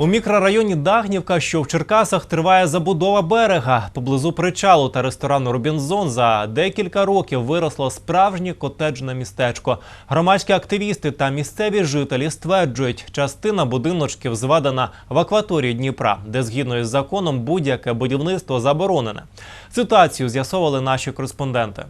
У мікрорайоні Дагнівка, що в Черкасах, триває забудова берега. Поблизу причалу та ресторану Робінзон за декілька років виросло справжнє котеджне містечко. Громадські активісти та місцеві жителі стверджують, частина будиночків зведена в акваторії Дніпра, де згідно із законом будь-яке будівництво заборонене. Ситуацію з'ясовували наші кореспонденти.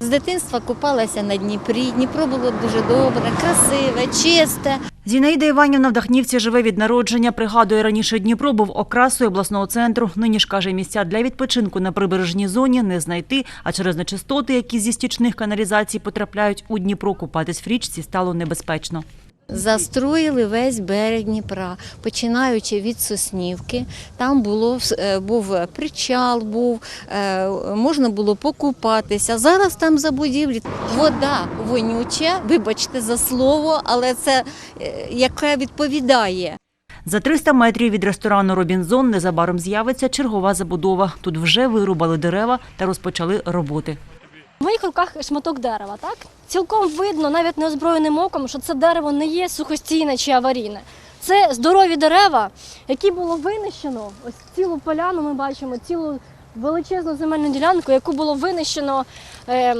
З дитинства купалася на Дніпрі. Дніпро було дуже добре, красиве, чисте. Зінаїда Іванівна в Дахнівці живе від народження. Пригадує, раніше Дніпро був окрасою обласного центру. Нині ж, каже, місця для відпочинку на прибережній зоні не знайти, а через нечистоти, які зі стічних каналізацій потрапляють у Дніпро, купатись в річці стало небезпечно. Застроїли весь берег Дніпра, починаючи від Соснівки. Там було, е, був причал, був, е, можна було покупатися. Зараз там за будівлі вода вонюча, вибачте за слово, але це е, яке відповідає. За 300 метрів від ресторану Робінзон незабаром з'явиться чергова забудова. Тут вже вирубали дерева та розпочали роботи. В моїх руках шматок дерева, так? Цілком видно, навіть неозброєним оком, що це дерево не є сухостійне чи аварійне. Це здорові дерева, які було винищено. Ось цілу поляну ми бачимо, цілу величезну земельну ділянку, яку було винищено ем,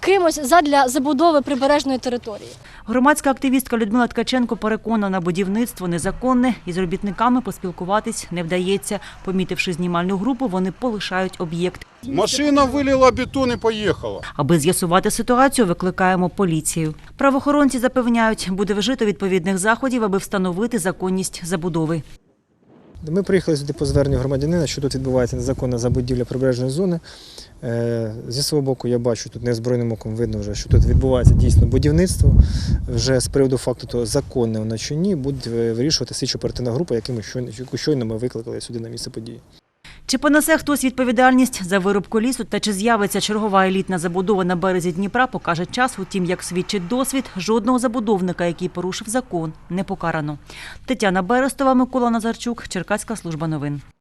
кимось задля забудови прибережної території. Громадська активістка Людмила Ткаченко переконана, будівництво незаконне і з робітниками поспілкуватись не вдається. Помітивши знімальну групу, вони полишають об'єкт. Машина вилила бетон і поїхала. Аби з'ясувати ситуацію, викликаємо поліцію. Правоохоронці запевняють, буде вжито відповідних заходів, аби встановити законність забудови. Ми приїхали сюди по зверненню громадянина, що тут відбувається незаконна забудівля прибережної зони. Е, Зі свого боку, я бачу, тут неозброєним оком видно, вже, що тут відбувається дійсно будівництво. Вже з приводу факту того, законне воно чи ні, буде вирішувати слідчо оперативна група, яку ми яку щойно ми викликали сюди на місце події. Чи понесе хтось відповідальність за вирубку лісу та чи з'явиться чергова елітна забудова на березі Дніпра, покаже час. Утім, як свідчить досвід, жодного забудовника, який порушив закон, не покарано. Тетяна Берестова, Микола Назарчук, Черкаська служба новин.